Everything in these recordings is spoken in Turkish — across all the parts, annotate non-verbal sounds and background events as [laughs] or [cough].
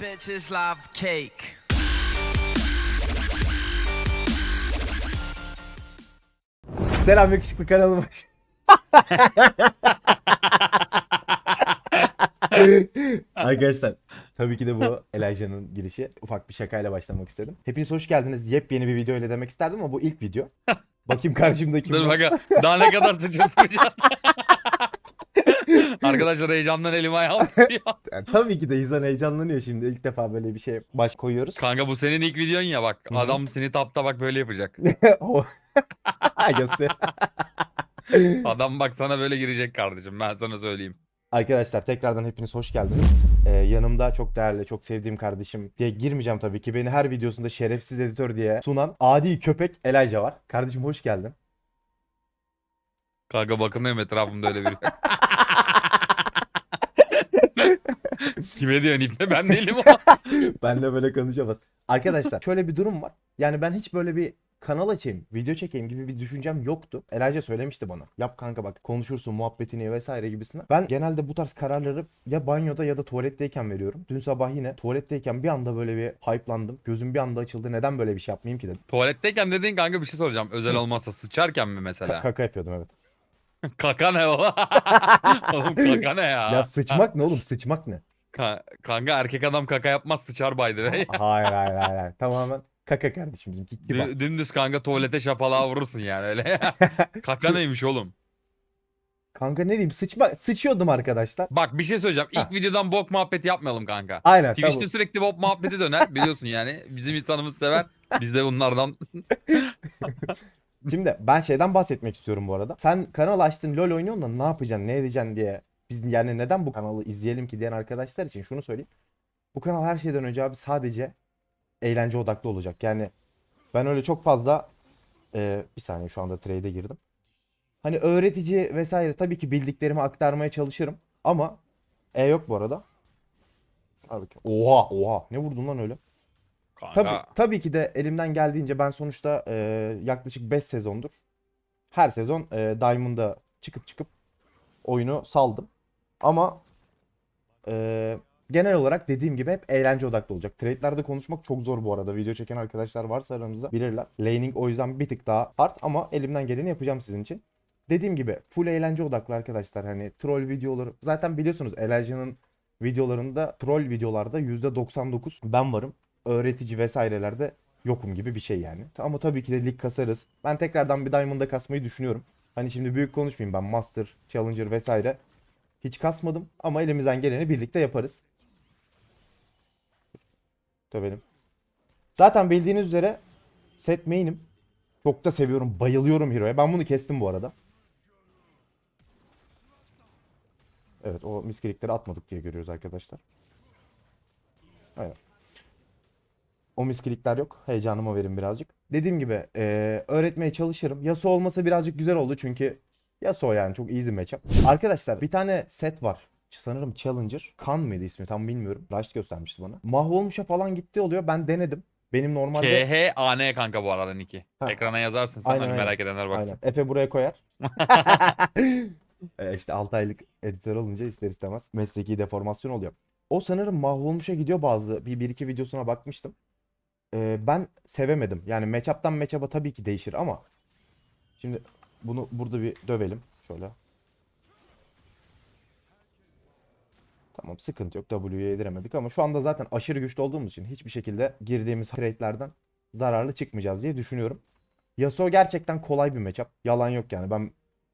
Bitches love cake. Selam yakışıklı kanalıma. Arkadaşlar tabii ki de bu Elijah'ın girişi ufak bir şakayla başlamak istedim. Hepiniz hoş geldiniz. Yepyeni bir video ile demek isterdim ama bu ilk video. Bakayım karşımda kim Dur var? bak daha ne kadar sıçra sıkacağım. [laughs] Arkadaşlar heyecandan elim ayağım [laughs] tutuyor. Yani tabii ki de insan heyecanlanıyor şimdi. İlk defa böyle bir şey baş koyuyoruz. Kanka bu senin ilk videon ya bak. Hı hı. Adam seni tapta bak böyle yapacak. [laughs] O- [laughs] Göster. Adam bak sana böyle girecek kardeşim ben sana söyleyeyim. Arkadaşlar tekrardan hepiniz hoş geldiniz. Ee, yanımda çok değerli, çok sevdiğim kardeşim diye girmeyeceğim tabii ki. Beni her videosunda şerefsiz editör diye sunan adi köpek Elijah var. Kardeşim hoş geldin. Kanka bakınıyorum etrafımda öyle biri. [laughs] Kime diyorsun iple ben [laughs] değilim o. Benle böyle konuşamaz. Arkadaşlar şöyle bir durum var. Yani ben hiç böyle bir kanal açayım, video çekeyim gibi bir düşüncem yoktu. Elijah söylemişti bana. Yap kanka bak konuşursun muhabbetini vesaire gibisinden. Ben genelde bu tarz kararları ya banyoda ya da tuvaletteyken veriyorum. Dün sabah yine tuvaletteyken bir anda böyle bir hype'landım. Gözüm bir anda açıldı. Neden böyle bir şey yapmayayım ki dedim. Tuvaletteyken dediğin kanka bir şey soracağım. Özel olmazsa sıçarken mi Ka- mesela? kaka yapıyordum evet. [laughs] kaka ne o? Oğlum kaka ne ya? Ya sıçmak ne oğlum? Sıçmak ne? Ka- kanka erkek adam kaka yapmaz sıçar by the way. [laughs] Hayır hayır hayır. hayır. [laughs] Tamamen kaka kardeşim bizimki. Kibar. Dü- dümdüz kanka tuvalete şapalağa vurursun yani öyle. [laughs] Kaka neymiş oğlum? Kanka ne diyeyim? Sıçma sıçıyordum arkadaşlar. Bak bir şey söyleyeceğim. İlk Ha. videodan bok muhabbeti yapmayalım kanka. Aynen Twitch'te tamam. sürekli bok muhabbeti döner biliyorsun yani. Bizim insanımız sever. Biz de bunlardan. Şimdi ben şeyden bahsetmek istiyorum bu arada. Sen kanal açtın LoL oynuyorsun da ne yapacaksın, ne edeceksin diye. Biz yani neden bu kanalı izleyelim ki diyen arkadaşlar için şunu söyleyeyim. Bu kanal her şeyden önce abi sadece eğlence odaklı olacak. Yani ben öyle çok fazla e, bir saniye şu anda trade'e girdim. Hani öğretici vesaire tabii ki bildiklerimi aktarmaya çalışırım. Ama e yok bu arada. Abi, oha oha ne vurdun lan öyle? Kanka. Tabii, tabii ki de elimden geldiğince ben sonuçta e, yaklaşık 5 sezondur her sezon e, Diamond'a çıkıp çıkıp oyunu saldım. Ama e, genel olarak dediğim gibi hep eğlence odaklı olacak. Trade'lerde konuşmak çok zor bu arada. Video çeken arkadaşlar varsa aranızda bilirler. Laning o yüzden bir tık daha hard ama elimden geleni yapacağım sizin için. Dediğim gibi full eğlence odaklı arkadaşlar. Hani troll videoları zaten biliyorsunuz Elijah'ın videolarında troll videolarda %99 ben varım öğretici vesairelerde yokum gibi bir şey yani. Ama tabii ki de lig kasarız. Ben tekrardan bir Diamond'da kasmayı düşünüyorum. Hani şimdi büyük konuşmayayım ben Master, Challenger vesaire. Hiç kasmadım ama elimizden geleni birlikte yaparız. Dövelim. Zaten bildiğiniz üzere set main'im. Çok da seviyorum, bayılıyorum Hero'ya. Ben bunu kestim bu arada. Evet o misklikleri atmadık diye görüyoruz arkadaşlar. Evet. O miskilikler yok. Heyecanıma verin birazcık. Dediğim gibi eee, öğretmeye çalışırım. Yasuo olması birazcık güzel oldu çünkü Yasuo yani çok easy matchup. Arkadaşlar bir tane set var. Sanırım Challenger. Kan mıydı ismi tam bilmiyorum. Rush göstermişti bana. Mahvolmuşa falan gitti oluyor. Ben denedim. Benim normalde... KHAN kanka bu arada Niki. Ha. Ekrana yazarsın sen Aynen, hani aynen. merak edenler baksın. Aynen. Efe buraya koyar. [laughs] e işte 6 aylık editör olunca ister istemez mesleki deformasyon oluyor. O sanırım mahvolmuşa gidiyor bazı bir, bir iki videosuna bakmıştım. Ee, ben sevemedim. Yani matchup'tan matchup'a tabii ki değişir ama şimdi bunu burada bir dövelim şöyle. Tamam sıkıntı yok. W'ye yediremedik ama şu anda zaten aşırı güçlü olduğumuz için hiçbir şekilde girdiğimiz trade'lerden zararlı çıkmayacağız diye düşünüyorum. Yasuo gerçekten kolay bir matchup. Yalan yok yani. Ben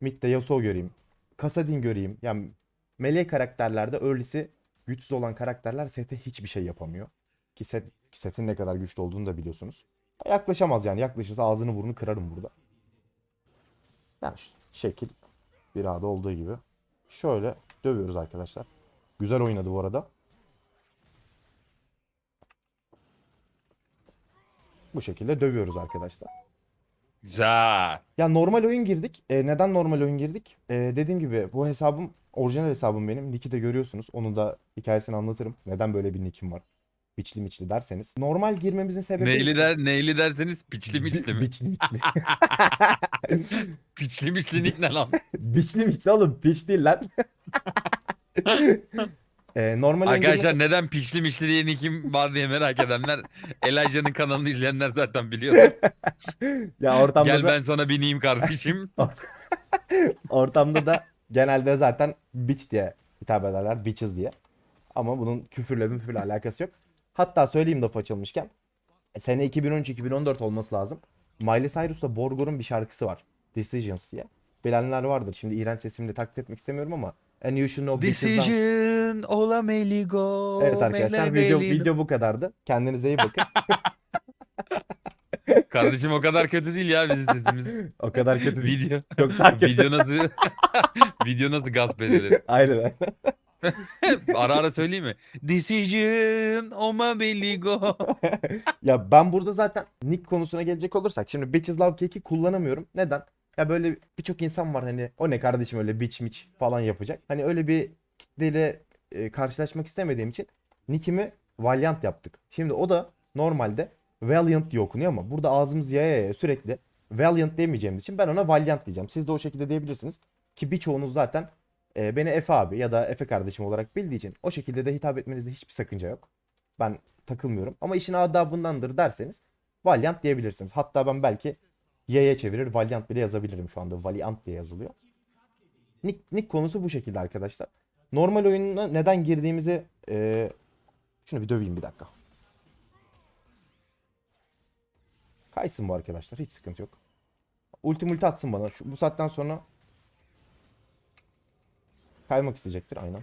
midde Yasuo göreyim. Kasadin göreyim. Yani melee karakterlerde early'si güçsüz olan karakterler sete hiçbir şey yapamıyor. Ki set, setin ne kadar güçlü olduğunu da biliyorsunuz. Yaklaşamaz yani. Yaklaşırsa ağzını burnunu kırarım burada. Yani şekil bir A'da olduğu gibi. Şöyle dövüyoruz arkadaşlar. Güzel oynadı bu arada. Bu şekilde dövüyoruz arkadaşlar. Güzel. Ya normal oyun girdik. E, neden normal oyun girdik? E, dediğim gibi bu hesabım orijinal hesabım benim. Nick'i de görüyorsunuz. Onun da hikayesini anlatırım. Neden böyle bir nick'im var? Biçli miçli derseniz. Normal girmemizin sebebi... Neyli, der, neyli derseniz piçli miçli mi? Biçli miçli. [laughs] Piçli miçli nick ne lan? Biçli miçli oğlum. Piç değil lan. [laughs] Ee, normal Arkadaşlar girmesi- neden pişli mişli diye kim var diye merak edenler Elijah'ın kanalını izleyenler zaten biliyor. [laughs] ya ortamda Gel da, ben sana bineyim kardeşim. ortamda da genelde zaten bitch diye hitap ederler. Bitches diye. Ama bunun küfürle müfürle alakası yok. Hatta söyleyeyim laf açılmışken. e, Sene 2013-2014 olması lazım. Miley Cyrus'la Borgor'un bir şarkısı var. Decisions diye. Bilenler vardır. Şimdi iğrenç sesimle taklit etmek istemiyorum ama And You Should Know Bitches'dan... Decision ola meligo. Evet arkadaşlar video, video bu kadardı. Kendinize iyi bakın. [laughs] Kardeşim o kadar kötü değil ya bizim sesimiz. o kadar kötü değil. video Çok daha kötü. video nasıl [laughs] video nasıl gasp edilir? Aynen. [laughs] Ara ara söyleyeyim mi? Decision oma meligo. ya ben burada zaten nick konusuna gelecek olursak şimdi Bitches Love Cake'i kullanamıyorum. Neden? Ya böyle birçok insan var hani o ne kardeşim öyle bitch mitch falan yapacak. Hani öyle bir kitleyle e, karşılaşmak istemediğim için nickimi Valiant yaptık. Şimdi o da normalde Valiant diye okunuyor ama burada ağzımız yaya yaya sürekli Valiant demeyeceğimiz için ben ona Valiant diyeceğim. Siz de o şekilde diyebilirsiniz. Ki birçoğunuz zaten e, beni Efe abi ya da Efe kardeşim olarak bildiği için o şekilde de hitap etmenizde hiçbir sakınca yok. Ben takılmıyorum. Ama işin adabındandır derseniz Valiant diyebilirsiniz. Hatta ben belki Y'ye çevirir Valiant bile yazabilirim şu anda. Valiant diye yazılıyor. Nick, nick konusu bu şekilde arkadaşlar. Normal oyununa neden girdiğimizi e, şunu bir döveyim bir dakika. Kaysın bu arkadaşlar. Hiç sıkıntı yok. Ulti atsın bana. Şu, bu saatten sonra kaymak isteyecektir. Aynen.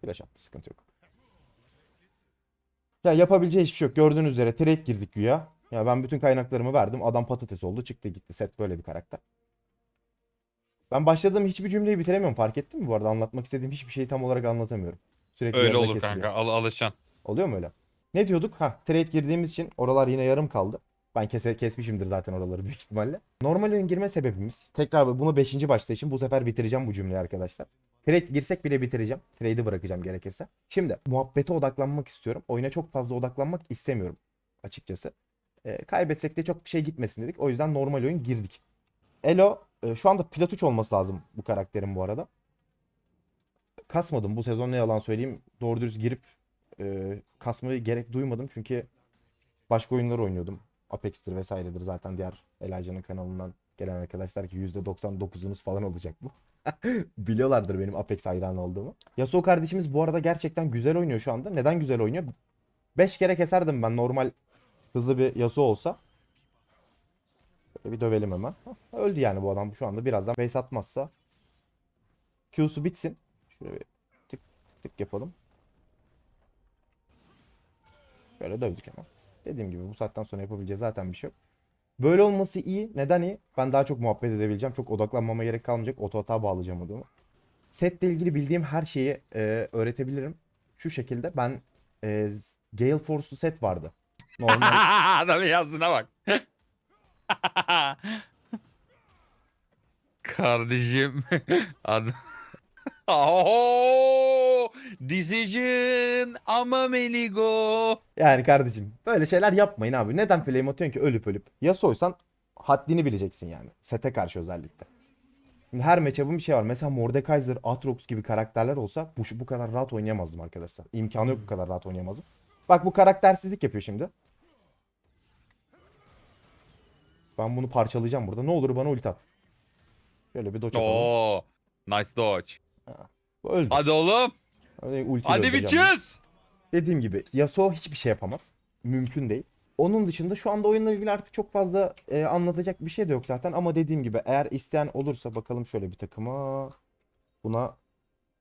Flash attı. Sıkıntı yok. Ya yapabileceği hiçbir şey yok. Gördüğünüz üzere trade girdik güya. Ya ben bütün kaynaklarımı verdim. Adam patates oldu. Çıktı gitti. Set böyle bir karakter. Ben başladığım hiçbir cümleyi bitiremiyorum. Fark ettin mi bu arada? Anlatmak istediğim hiçbir şeyi tam olarak anlatamıyorum. Sürekli Öyle olur kesiliyor. kanka al alışacaksın. Oluyor mu öyle? Ne diyorduk? Ha, trade girdiğimiz için oralar yine yarım kaldı. Ben kese, kesmişimdir zaten oraları büyük ihtimalle. Normal oyun girme sebebimiz. Tekrar bunu 5. başlayışım. Bu sefer bitireceğim bu cümleyi arkadaşlar. Trade girsek bile bitireceğim. Trade'i bırakacağım gerekirse. Şimdi muhabbete odaklanmak istiyorum. Oyuna çok fazla odaklanmak istemiyorum açıkçası. Ee, kaybetsek de çok bir şey gitmesin dedik. O yüzden normal oyun girdik. Elo e, şu anda plat 3 olması lazım bu karakterin bu arada. Kasmadım bu sezon ne yalan söyleyeyim. Doğru dürüst girip e, kasmayı gerek duymadım çünkü başka oyunlar oynuyordum. Apex'tir vesairedir zaten diğer Elijah'ın kanalından gelen arkadaşlar ki %99'unuz falan olacak bu. Biliyorlardır benim Apex hayranı olduğumu. Yasuo kardeşimiz bu arada gerçekten güzel oynuyor şu anda. Neden güzel oynuyor? 5 kere keserdim ben normal hızlı bir Yasuo olsa. Böyle bir dövelim hemen. Öldü yani bu adam şu anda birazdan face atmazsa. Q'su bitsin. Şöyle bir tık tık yapalım. Böyle dövdük hemen. Dediğim gibi bu saatten sonra yapabileceği zaten bir şey yok. Böyle olması iyi. Neden iyi? Ben daha çok muhabbet edebileceğim. Çok odaklanmama gerek kalmayacak. Oto hata bağlayacağım adamı. Setle ilgili bildiğim her şeyi e, öğretebilirim. Şu şekilde ben e, Gale Force'lu set vardı. Normal. [laughs] Adamın yazdığına bak. [laughs] Kardeşim. [laughs] Ad Oo! Decision ama meligo. Yani kardeşim böyle şeyler yapmayın abi. Neden flame atıyorsun ki ölüp ölüp? Yasuo'ysan haddini bileceksin yani. Sete karşı özellikle. Şimdi her matchup'ın bir şey var. Mesela Mordekaiser, Aatrox gibi karakterler olsa bu, bu kadar rahat oynayamazdım arkadaşlar. İmkanı yok bu kadar rahat oynayamazdım. Bak bu karaktersizlik yapıyor şimdi. Ben bunu parçalayacağım burada. Ne olur bana ulti at. Şöyle bir atalım. Oo! Nice dodge. Bu öldü. Hadi oğlum. Hadi bitches. Dediğim gibi Yasuo hiçbir şey yapamaz. Mümkün değil. Onun dışında şu anda oyunla ilgili artık çok fazla e, anlatacak bir şey de yok zaten. Ama dediğim gibi eğer isteyen olursa bakalım şöyle bir takıma. Buna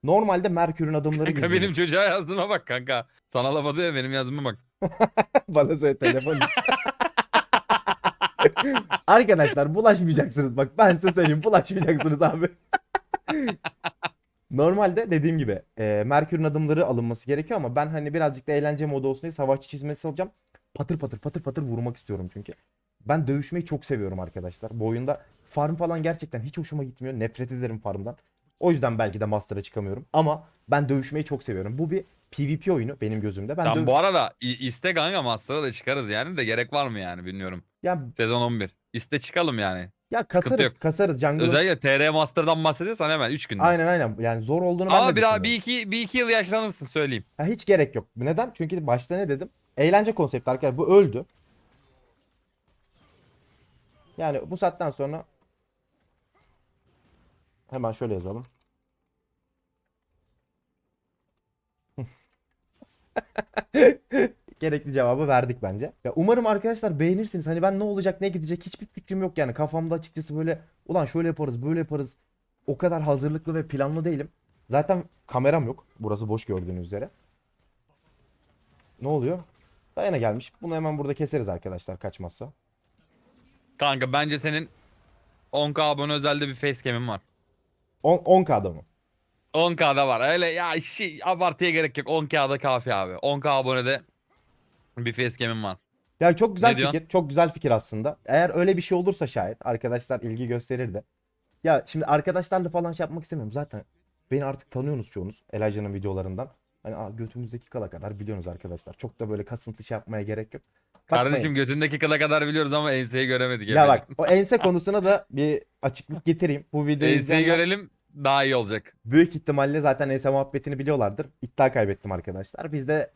normalde Merkür'ün adımları Kanka benim çocuğa yazdığıma bak kanka. Sana laf atıyor ya benim yazdığıma bak. [laughs] Bana söyle telefon. [laughs] Arkadaşlar bulaşmayacaksınız bak ben size söyleyeyim bulaşmayacaksınız abi. [laughs] Normalde dediğim gibi e, Merkür'ün adımları alınması gerekiyor ama ben hani birazcık da eğlence modu olsun diye savaşçı çizmesi alacağım. Patır patır patır patır vurmak istiyorum çünkü. Ben dövüşmeyi çok seviyorum arkadaşlar. Bu oyunda farm falan gerçekten hiç hoşuma gitmiyor. Nefret ederim farmdan. O yüzden belki de Master'a çıkamıyorum. Ama ben dövüşmeyi çok seviyorum. Bu bir PvP oyunu benim gözümde. Ben Tam döv- bu arada i- iste kanka Master'a da çıkarız yani de gerek var mı yani bilmiyorum. ya Sezon 11. İste çıkalım yani. Ya kasarız, yok. kasarız. Jungle Özellikle TR Master'dan bahsediyorsan hemen 3 günde. Aynen aynen. Yani zor olduğunu ben de Ama biraz bir iki, bir iki yıl yaşlanırsın söyleyeyim. Ya hiç gerek yok. Neden? Çünkü başta ne dedim? Eğlence konsepti arkadaşlar. Bu öldü. Yani bu saatten sonra hemen şöyle yazalım. [laughs] Gerekli cevabı verdik bence. Ya umarım arkadaşlar beğenirsiniz. Hani ben ne olacak ne gidecek hiçbir fikrim yok yani. Kafamda açıkçası böyle ulan şöyle yaparız böyle yaparız. O kadar hazırlıklı ve planlı değilim. Zaten kameram yok. Burası boş gördüğünüz üzere. Ne oluyor? Dayana gelmiş. Bunu hemen burada keseriz arkadaşlar kaçmazsa. Kanka bence senin 10k abone özelde bir facecam'in var. 10 10K'da mı? 10k'da var. Öyle ya şey, abartıya gerek yok. 10k'da kafi abi. 10k abonede bir facecam'in var. Yani çok güzel Ne diyorsun? fikir. Çok güzel fikir aslında. Eğer öyle bir şey olursa şayet arkadaşlar ilgi gösterir de. Ya şimdi arkadaşlarla falan şey yapmak istemiyorum. Zaten beni artık tanıyorsunuz çoğunuz. Elijah'ın videolarından. Hani aa, götümüzdeki kala kadar biliyorsunuz arkadaşlar. Çok da böyle kasıntı şey yapmaya gerek yok. Bakmayın. Kardeşim götündeki kıla kadar biliyoruz ama enseyi göremedik. Ya bak efendim. o ense konusuna da bir açıklık getireyim. Bu videoyu Enseyi izleyenler- görelim daha iyi olacak. Büyük ihtimalle zaten ense muhabbetini biliyorlardır. İddia kaybettim arkadaşlar. Bizde laf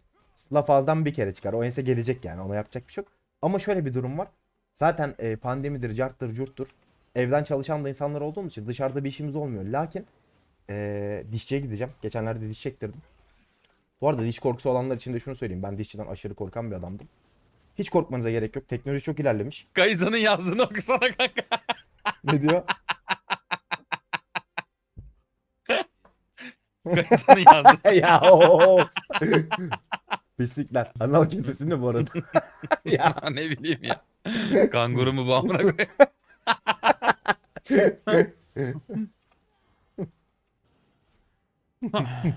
ağızdan bir kere çıkar. O ense gelecek yani. Ona yapacak bir şey yok. Ama şöyle bir durum var. Zaten e, pandemidir, carttır, curttur. Evden çalışan da insanlar olduğumuz için dışarıda bir işimiz olmuyor. Lakin e, dişçiye gideceğim. Geçenlerde diş çektirdim. Bu arada diş korkusu olanlar için de şunu söyleyeyim. Ben dişçiden aşırı korkan bir adamdım. Hiç korkmanıza gerek yok. Teknoloji çok ilerlemiş. Kayısının yazdığını okusana kanka. Ne diyor? Kayısının yazdığını. [laughs] ya o. Pislikler. Anal kesesini bu arada. [laughs] ya. ne bileyim ya. Kanguru mu bu amına koyayım? [laughs]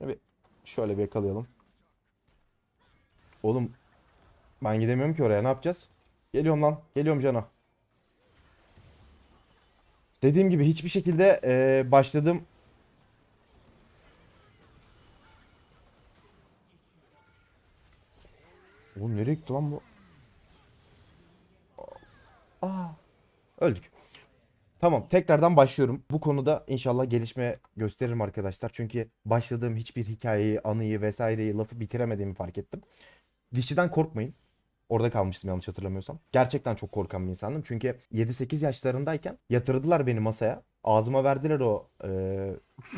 Bir- Şöyle bir yakalayalım. Oğlum ben gidemiyorum ki oraya ne yapacağız? Geliyorum lan. Geliyorum cana. Dediğim gibi hiçbir şekilde eee başladığım Oğlum nereye gitti lan bu? Aa, öldük. Tamam tekrardan başlıyorum. Bu konuda inşallah gelişme gösteririm arkadaşlar. Çünkü başladığım hiçbir hikayeyi, anıyı vesaireyi, lafı bitiremediğimi fark ettim. Dişçiden korkmayın. Orada kalmıştım yanlış hatırlamıyorsam. Gerçekten çok korkan bir insandım. Çünkü 7-8 yaşlarındayken yatırdılar beni masaya. Ağzıma verdiler o e,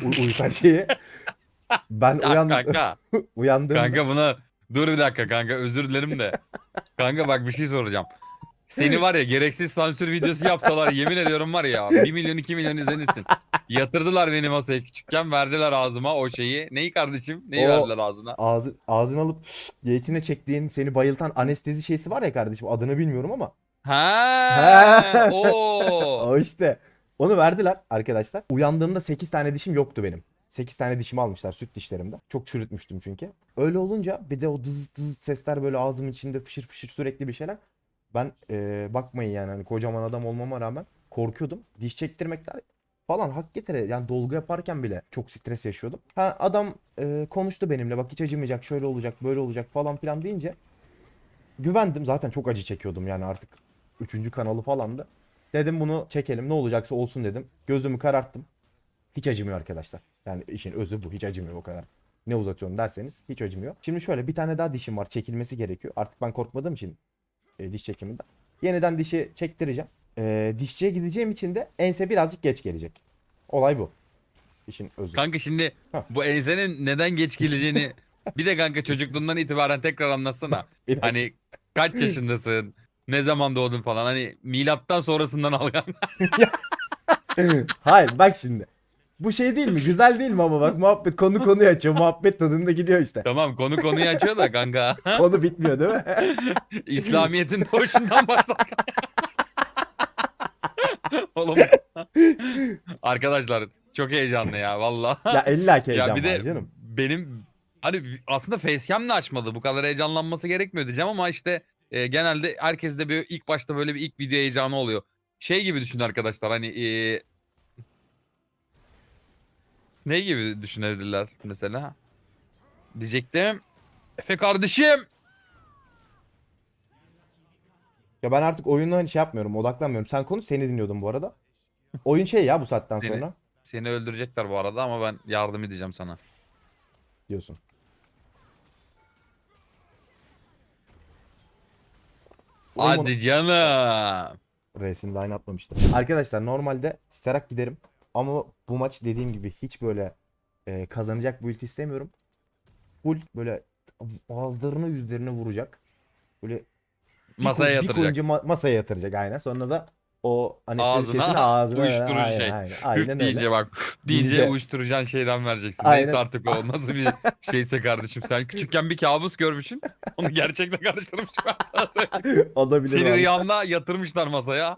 u- uyutan şeyi. [laughs] Ben Ya uyan, kanka. [laughs] uyandığımda... Kanka buna dur bir dakika kanka özür dilerim de. Kanka bak bir şey soracağım. Seni var ya gereksiz sansür videosu yapsalar yemin ediyorum var ya 1 milyon 2 milyon izlenirsin. Yatırdılar beni masaya küçükken verdiler ağzıma o şeyi. Neyi kardeşim? Neyi O- verdiler ağzına? Ağzı, ağzını alıp diye içine çektiğin seni bayıltan anestezi şeysi var ya kardeşim adını bilmiyorum ama. Ha, [laughs] o. O işte. Onu verdiler arkadaşlar. Uyandığımda 8 tane dişim yoktu benim. 8 tane dişimi almışlar süt dişlerimde. Çok çürütmüştüm çünkü. Öyle olunca bir de o dız dız sesler böyle ağzımın içinde fışır fışır sürekli bir şeyler. Ben eee, bakmayın yani hani kocaman adam olmama rağmen korkuyordum. Diş çektirmekler falan hak getire. Yani dolgu yaparken bile çok stres yaşıyordum. Ha adam eee, konuştu benimle bak hiç acımayacak şöyle olacak böyle olacak falan filan deyince güvendim. Zaten çok acı çekiyordum yani artık. Üçüncü kanalı falandı. Dedim bunu çekelim ne olacaksa olsun dedim. Gözümü kararttım. Hiç acımıyor arkadaşlar. Yani işin özü bu. Hiç acımıyor o kadar. Ne uzatıyorsun derseniz hiç acımıyor. Şimdi şöyle bir tane daha dişim var. Çekilmesi gerekiyor. Artık ben korkmadığım için e, diş çekiminden. Yeniden dişi çektireceğim. E, dişçiye gideceğim için de ense birazcık geç gelecek. Olay bu. İşin özü. Kanka şimdi Hah. bu ensenin neden geç geleceğini [laughs] bir de kanka çocukluğundan itibaren tekrar anlatsana. [laughs] Hani kaç yaşındasın? Ne zaman doğdun falan. Hani milattan sonrasından [laughs] al. Hayır bak şimdi. Bu şey değil mi? Güzel değil mi ama bak muhabbet konu konuyu açıyor. Muhabbet tadında gidiyor işte. Tamam konu konuyu açıyor da kanka. Konu bitmiyor değil mi? [laughs] İslamiyet'in doğuşundan başlar. [laughs] Oğlum. Arkadaşlar çok heyecanlı ya valla. ya illa ki heyecan Ya bir de var canım. benim hani aslında facecam de açmadı. Bu kadar heyecanlanması gerekmiyor diyeceğim ama işte e, genelde herkes de bir ilk başta böyle bir ilk video heyecanı oluyor. Şey gibi düşün arkadaşlar hani e, ne gibi düşünebilirler mesela? Diyecektim. Efe kardeşim. Ya ben artık oyunla hani şey yapmıyorum, odaklanmıyorum. Sen konuş, seni dinliyordum bu arada. Oyun şey ya bu saatten Seni- sonra Seni öldürecekler bu arada ama ben yardım edeceğim sana. diyorsun. Hadi canım. Resim line atmamıştım. Arkadaşlar normalde Sterak giderim. Ama bu maç dediğim gibi hiç böyle e, kazanacak build istemiyorum. Full böyle ağızlarını yüzlerine vuracak. Böyle bir Masaya koy- bir yatıracak. koyunca ma- masaya yatıracak aynen. Sonra da o anestezi Ağzına ağzına [laughs] uyuşturucu aynen, şey. Aynen, aynen [laughs] öyle. deyince bak [laughs] üf deyince uyuşturacağın şeyden vereceksin. Aynen. Neyse artık o nasıl bir şeyse kardeşim. Sen küçükken bir kabus görmüşsün. Onu gerçekle karıştırmışım ben sana söyleyeyim. Olabilir. Seni rüyamda yatırmışlar masaya.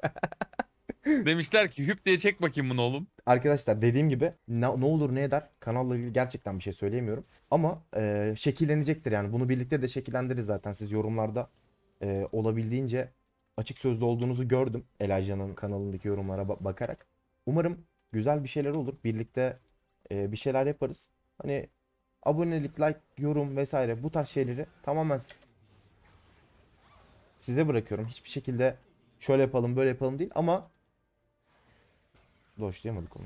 [laughs] Demişler ki hüp diye çek bakayım bunu oğlum. Arkadaşlar dediğim gibi ne, ne olur ne eder kanalla ilgili gerçekten bir şey söyleyemiyorum. Ama e, şekillenecektir yani bunu birlikte de şekillendiririz zaten siz yorumlarda e, olabildiğince açık sözlü olduğunuzu gördüm Elijah'ın kanalındaki yorumlara ba- bakarak. Umarım güzel bir şeyler olur birlikte e, bir şeyler yaparız. Hani abonelik, like, yorum vesaire bu tarz şeyleri tamamen size bırakıyorum. Hiçbir şekilde şöyle yapalım böyle yapalım değil ama Doşlayamadık onu.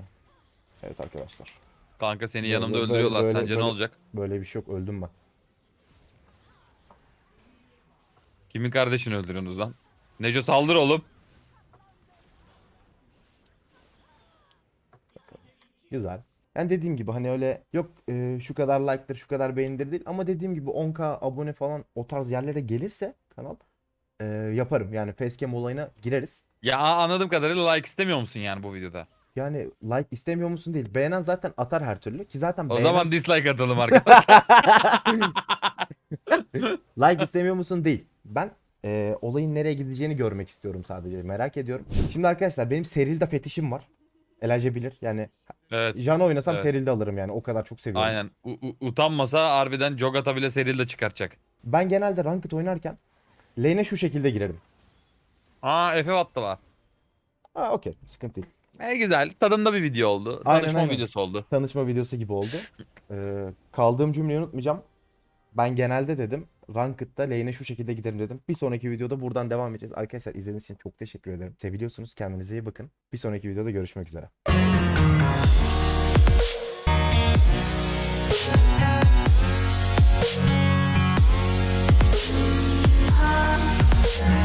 Evet arkadaşlar. Kanka seni yanımda böyle- öldürüyorlar. böyle- Sence böyle- ne olacak? Böyle bir şey yok. Öldüm ben. Kimin kardeşini öldürüyorsunuz lan? Neco saldır oğlum. Güzel. Yani dediğim gibi hani öyle yok e, şu kadar like'dır şu kadar beğenidir değil ama dediğim gibi 10k abone falan o tarz yerlere gelirse kanal e, yaparım. Yani facecam olayına gireriz. Ya anladığım kadarıyla like istemiyor musun yani bu videoda? Yani like istemiyor musun değil. Beğenen zaten atar her türlü ki zaten O beğenen- zaman dislike atalım [laughs] arkadaşlar. like istemiyor musun değil. Ben e, olayın nereye gideceğini görmek istiyorum sadece. Merak ediyorum. Şimdi arkadaşlar benim Seril'de fetişim var. Elijah bilir. Yani evet. Jana oynasam Evet. Seril'de alırım yani. O kadar çok seviyorum. Aynen. U- u- utanmasa harbiden Jogata bile seril de çıkartacak. Ben genelde ranked oynarken lane'e şu şekilde girerim. Aa Efe attılar. Aa okey sıkıntı değil. E güzel. Tadında bir video oldu. Aynen, Tanışma aynen. videosu oldu. Tanışma videosu gibi oldu. Ee, kaldığım cümleyi unutmayacağım. Ben genelde dedim ranked'da lane'e şu şekilde giderim dedim. Bir sonraki videoda buradan devam edeceğiz. Arkadaşlar izlediğiniz için çok teşekkür ederim. Seviliyorsunuz. Kendinize iyi bakın. Bir sonraki videoda görüşmek üzere.